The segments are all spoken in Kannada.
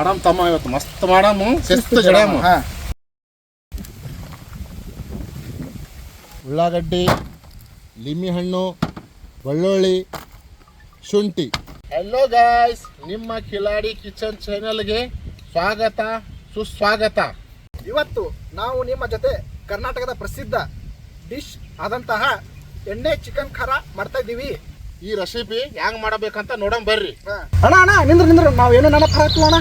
ಮಾಡಮ್ ತಮ್ಮ ಇವತ್ತು ಮಸ್ತ್ ಮಾಡಾಮು ಶಿಸ್ತು ಜಡಾಮು ಉಳ್ಳಾಗಡ್ಡಿ ಲಿಮ್ಮಿ ಹಣ್ಣು ಬೆಳ್ಳುಳ್ಳಿ ಶುಂಠಿ ಹಲೋ ಗಾಯ್ಸ್ ನಿಮ್ಮ ಕಿಲಾಡಿ ಕಿಚನ್ ಚಾನೆಲ್ಗೆ ಸ್ವಾಗತ, ಸುಸ್ವಾಗತ. ಇವತ್ತು ನಾವು ನಿಮ್ಮ ಜೊತೆ ಕರ್ನಾಟಕದ ಪ್ರಸಿದ್ಧ ಡಿಶ್ ಆದಂತಹ ಎಣ್ಣೆ ಚಿಕನ್ ಖಾರ ಮಾಡ್ತಾ ಇದ್ದೀವಿ. ಈ ರೆಸಿಪಿ ಹೆಂಗ್ ಮಾಡಬೇಕಂತ ನೋಡಮ್ ಬರ್ರಿ. ಅಣ್ಣ ಅಣ್ಣ ನಿಂದ್ರ ನಿಂದ್ರ. ನಾವು ಏನು ನೆನಪು ಹಾಕ್ತೀವಿ ಅಣ್ಣ?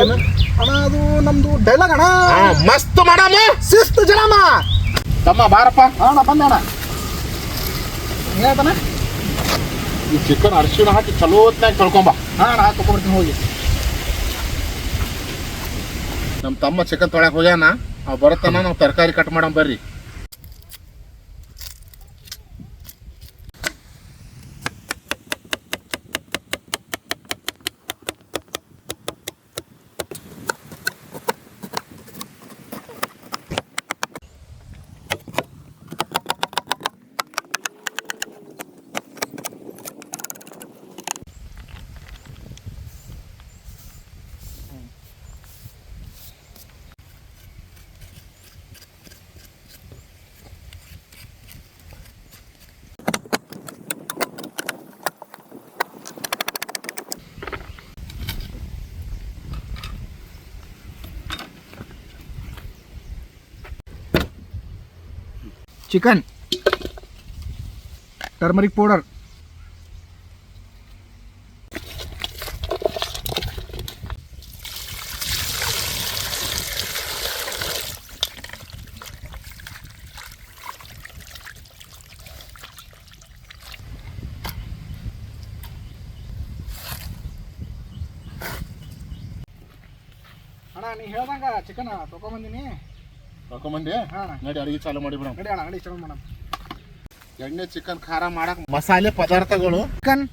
ಏನು? ಅಣ್ಣ ಅದು ನಮ್ದು ಡೈಲಾಗ್ ಅಣ್ಣ. ಮಸ್ತ್ ಮಾಡಮ್ಮ. ಶಿಸ್ತು ಜನಮ್ಮ ತಮ್ಮ ಬಾರಪ್ಪ. ಅಣ್ಣ ಬಂದ ಅಣ್ಣ. ಹೇಳ್ತಾನ? ಈ ಚಿಕನ್ ಅರಿಶಿಣ ಹಾಕಿ ಚಲೋ ಹೊತ್ನಾಗ ತೊಳ್ಕೊಂಬ ಹಾ ಅಣ್ಣ ಹಾಕೊಬಿಡ್ತೀನಿ ಹೋಗಿ. ನಮ್ಮ ತಮ್ಮ ಚಿಕನ್ ತೊಳ್ಯಾಕ ಹೋಗ್ಯಾನ. ಅವ್ ಬರುತ್ತಾನ ನಾವು ತರಕಾರಿ ಕಟ್ ಮಾಡಮ್ ಬರ್ರಿ. ಚಿಕನ್ ಟರ್ಮರಿಕ್ ಪೌಡರ್ ಅಣ್ಣ ನೀ ಹೇಳ್ದಂಗ ಚಿಕನ್ ತೊಗೊಂಬಂದಿನಿ ಅಣ್ಣ ನಡಿ ಅಡಿಗೆ ಚಾಲು ಮಾಡಿ ಬಿಡಮ್ ನಡಿ ಅಣ್ಣ ನಡಿ ಚಾಲು ಮೇಡಮ್ ಎಣ್ಣೆ ಚಿಕನ್ ಖಾರ ಮಾಡಕ್ ಮಸಾಲೆ ಪದಾರ್ಥಗಳು. ಚಿಕನ್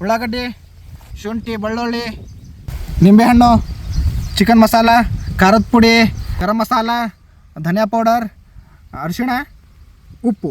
ಉಳ್ಳಾಗಡ್ಡಿ ಶುಂಠಿ ಬೆಳ್ಳುಳ್ಳಿ ನಿಂಬೆಹಣ್ಣು ಚಿಕನ್ ಮಸಾಲ ಖಾರದ ಪುಡಿ ಗರಂ ಮಸಾಲ ಧನಿಯಾ ಪೌಡರ್ ಅರಿಶಿಣ ಉಪ್ಪು.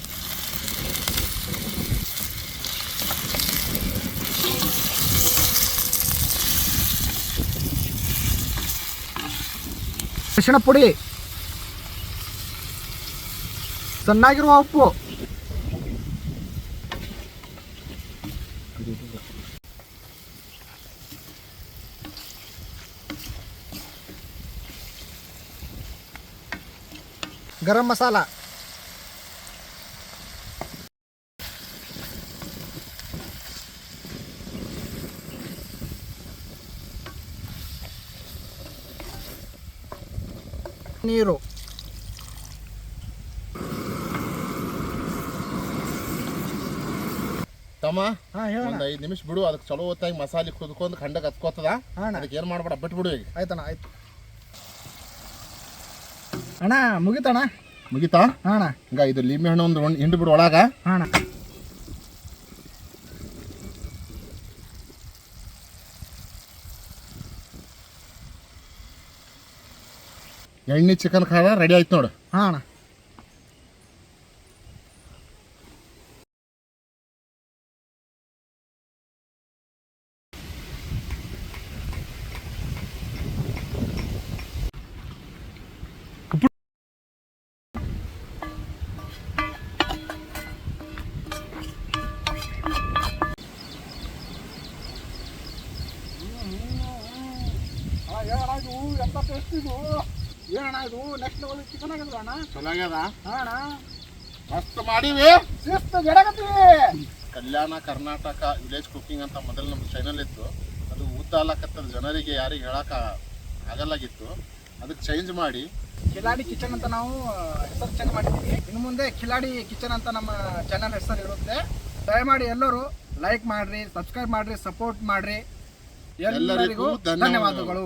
ಅರಿಶಿಣ ಪುಡಿ ಸಣ್ಣಾಗಿರುವ ಉಪ್ಪು ಗರಂ ಮಸಾಲ ನೀರು. ತಮ್ಮ ಹಾ ಹೇಳಣ್ಣ. ಒಂದ್ ಐದ್ ನಿಮಿಷ ಬಿಡು ಅದಕ್ಕೆ ಚಲೋ ಹೊತ್ತಾಗಿ ಮಸಾಲೆ ಕುದ್ಕೊಂಡು ಖಂಡಕ್ಕೆ ಹತ್ಕೋತದ. ಹಾ ಅಣ್ಣ. ಅದಕ್ಕೆ ಏನು ಮಾಡ್ಬೇಡ ಬಿಟ್ಬಿಡು ಈಗ. ಆಯ್ತಣ್ಣ ಆಯ್ತು. ಅಣ್ಣ ಮುಗಿತಣ್ಣ? ಮುಗಿತಾ? ಹಾ ಅಣ್ಣ. ಹಿಂಗ ಇದು ಲಿಂಬೆ ಹಣ್ಣು ಒಂದು ಹಿಂಡು ಬಿಡು ಒಳಗ. ಹಾ ಅಣ್ಣ. ಎಣ್ಣೆ ಚಿಕನ್ ಖಾರ ರೆಡಿ ಆಯ್ತು ನೋಡು ಹಾಂ ಅಣ್ಣ Yeah, ಏನಣ್ಣ ಇದು? ನೆಕ್ಸ್ಟ್ ಲೆವೆಲ್ ಚಿಕನ್ ಆಗಿದ್ರು ಅಣ್ಣ? ಚಲೋ ಆಗ್ಯದ ಹಾ ಅಣ್ಣ. ಮಸ್ತ್ ಮಾಡೀವಿ. ಶಿಸ್ತು ಜಡಗತ್ತೀವಿ ಕಲ್ಯಾಣ ಕರ್ನಾಟಕ ವಿಲೇಜ್ ಕುಕಿಂಗ್ ಅಂತ ಮೊದಲು ನಮ್ಮ ಚೈನಲ್ ಇತ್ತು. ಅದು ಉದ್ದ ಆಲಕತ್ತದ ಜನರಿಗೆ ಯಾರಿಗೆ ಹೇಳಕ ಆಗಲ್ಲಾಗಿತ್ತು. ಅದಕ್ಕೆ ಚೇಂಜ್ ಮಾಡಿ. ಕಿಲಾಡಿ ಕಿಚನ್ ಅಂತ ನಾವು ಹೆಸರು ಚೇಂಜ್ ಮಾಡಿದ್ದೀವಿ. ಇನ್ನು ಮುಂದೆ ಕಿಲಾಡಿ ಕಿಚನ್ ಅಂತ ನಮ್ಮ ಚಾನಲ್ ಹೆಸರು ಇರುತ್ತೆ. ದಯಮಾಡಿ ಎಲ್ಲರೂ ಲೈಕ್ ಮಾಡ್ರಿ ಸಬ್ಸ್ಕ್ರೈಬ್ ಮಾಡ್ರಿ ಸಪೋರ್ಟ್ ಮಾಡ್ರಿ. ಎಲ್ಲರಿಗೂ. ಧನ್ಯವಾದಗಳು.